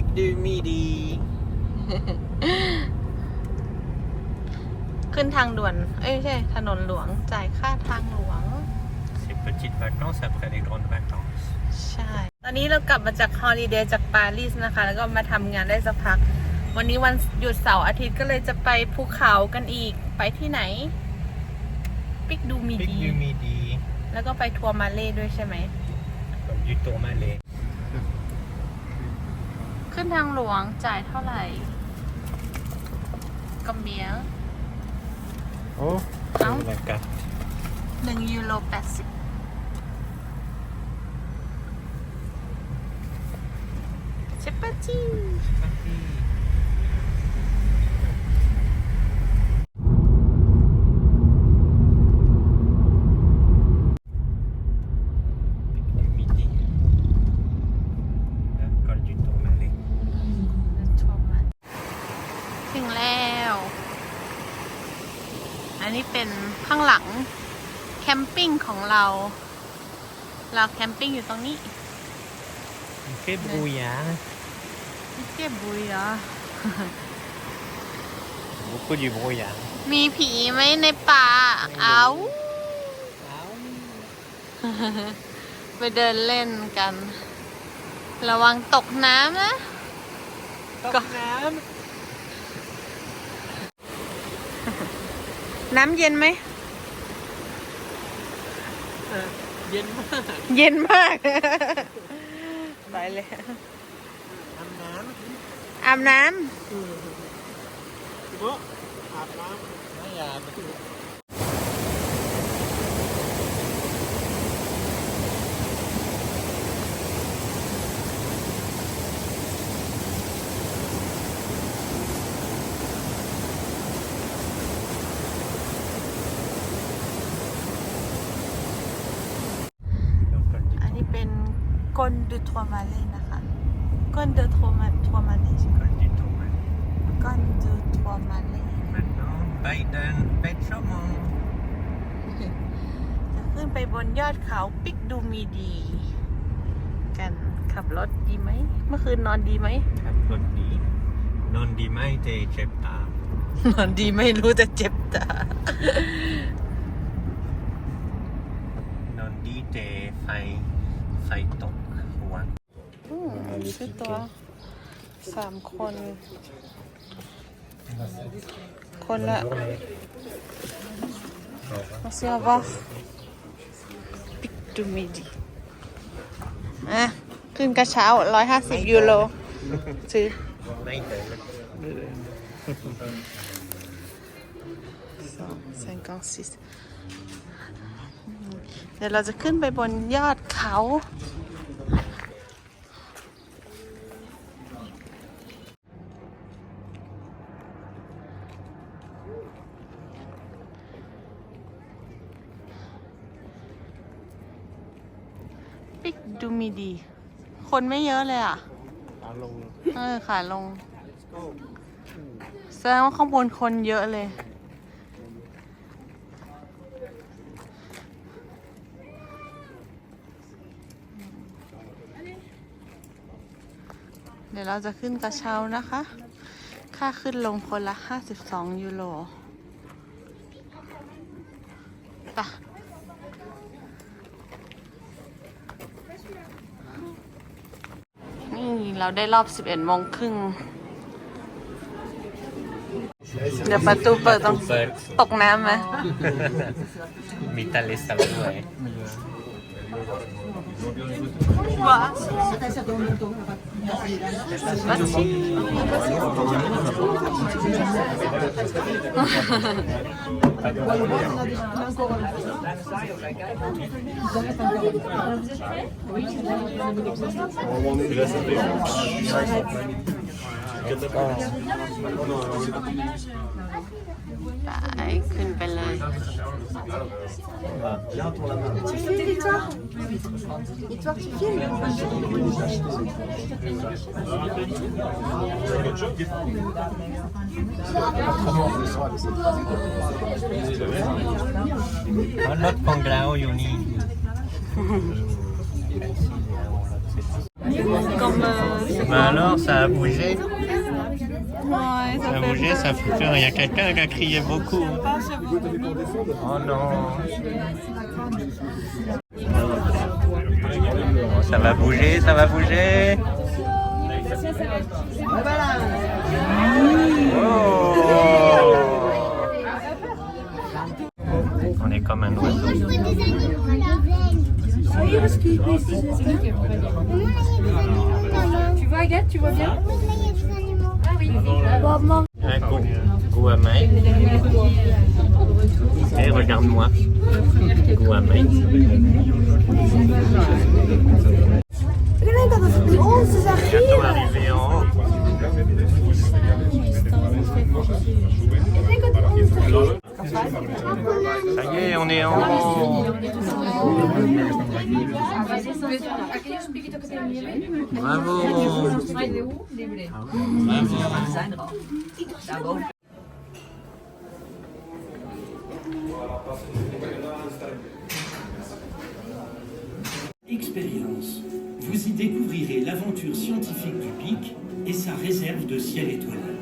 Pic du Midi ขึ้นทางด่วน เอ้ยไม่ใช่ ถนนหลวง จ่ายค่าทางหลวง C'est petites vacances après les grandes vacances ใช่ ตอนนี้เรากลับมาจากฮอลิเดย์จากปารีสนะคะ แล้วก็มาทำงานได้สักพัก วันนี้วันหยุดเสาร์อาทิตย์ก็เลยจะไปภูเขากันอีก ไปที่ไหน ปิกดูมี Pic ดี du Midi แล้วก็ไปทัวร์มาเล่ด้วยใช่ไหม comme du Tourmalet ขึ้น ทางหลวงจ่ายเท่าไหร่กำเบีย Oh Hein la carte หนึ่งยูโรแปดสิบเชปาจี Pic du Midi La colle du Tourmalet ถึง แล้ว อันนี้เป็นข้างหลังแคมปิ้งของเรา เราแคมปิ้งอยู่ตรงนี้ Il fait brouillard นี่เจ็บบุยเหรอ Beaucoup du brouillard มีผีไหมในป่า เอาไปเดินเล่นกัน ระวังตกน้ำนะ Top Nam น้ำ เย็นไหม Bien m ากเย็นมาก ไปเลยอาบน้อาบน้ำก็อาบน้ำไม่อาบำ อันนี้เป็น ก้นดูทัวร์มาเลยนะคะก้นดูทัวร์มาทัวร์มาเลยใช่ไหม Colle du Tourmalet ก้นดูทัวร์มาเลย Maintenant, Biden, Bête Chaumont จะขึ้นไปบนยอดเขาปิกดูมีดี กันขับรถดีไหม เมื่อคืนนอนดีไหมขับรถดีนอนดีไหมเจเจ็บตานอนดีไม่รู้แต่เจ็บตานอนดีเจไฟไฟตกหัว อืม ซื้อตัวสามคน คนละ Merci, au revoir. Pic du midi. อะขึ้นกระเช้า150ยูโรซื้อไม่เดินสองสามสเดี๋ยวเราจะขึ้นไปบนยอดเขา ปิกดูมีดี คนไม่เยอะเลยอะ ขาลง เออขาลงแสดงว่าข้างบนคนเยอะเลย เดี๋ยวเราจะขึ้นกระเช้านะคะ ค่าขึ้นลงคนละ 52 ยูโรไปะนี่ เราได้รอบ 11โมงครึ่ง เดี๋ยวประตูเปิดต้องเปิดตกน้ำไหม มีทะเลสาบด้วยว้าวัชิ ไปขึ้นไปเลย รถของเราอยู่นี่ comme euh, Mais alors, ça a bougé Ouais, Ça a bougé, ça fait peur. Il y a quelqu'un qui a crié beaucoup. Oh non Oh, Ça va bouger, ça va bouger Oh Oh. On est comme un oiseau. Hein. Tu vois Agathe, tu vois bien Ah oui. Euh, un goût, goût amer. Et regarde-moi. Goût amer. Regarde, on se arrive. Expérience. Vous y découvrirez l'aventure scientifique du pic et sa réserve de ciel étoilé.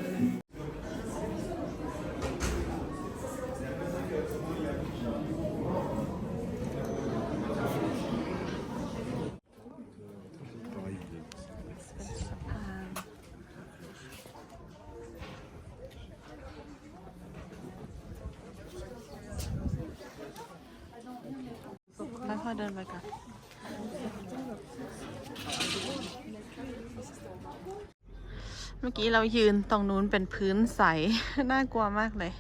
่อยเดินไปกันเมื่อกี้เรายืนตรงนู้นเป็นพื้นใส น่ากลัวมากเลย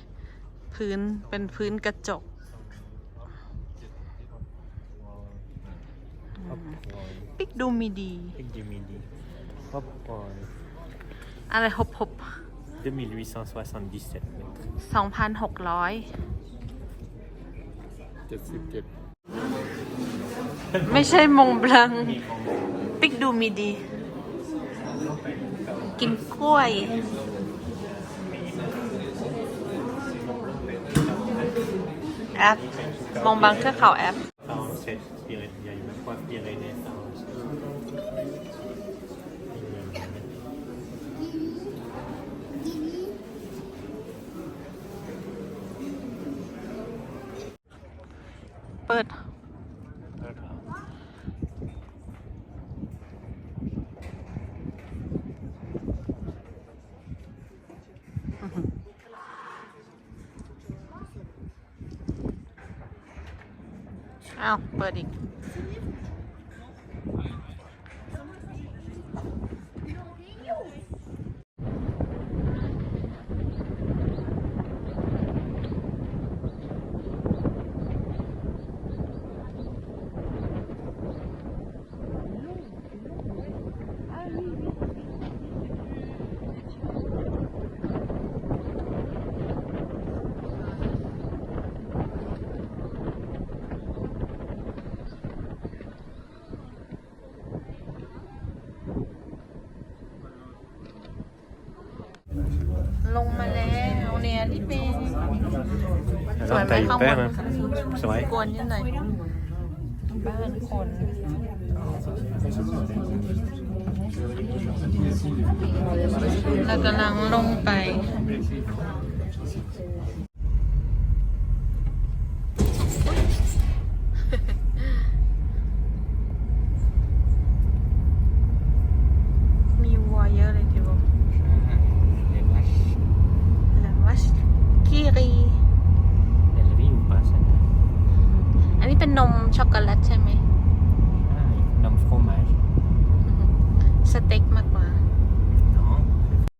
พื้นเป็นพื้นกระจก ปิกดูมีดี อะไรหบหบ2877 2600 77 ไม่ใช่มงบลัง ปิกดูมีดี กินกล้วย แอป มองบลังเทือกเขาแอป อ้าว เปิดอีก ลงมาแล้วเนี่ยที่เป็น สวยไหม t'as eu ข้างบ peur, น hein C'est vrai กวนนิดหน่อยบ้านคนเรากำลังลงไป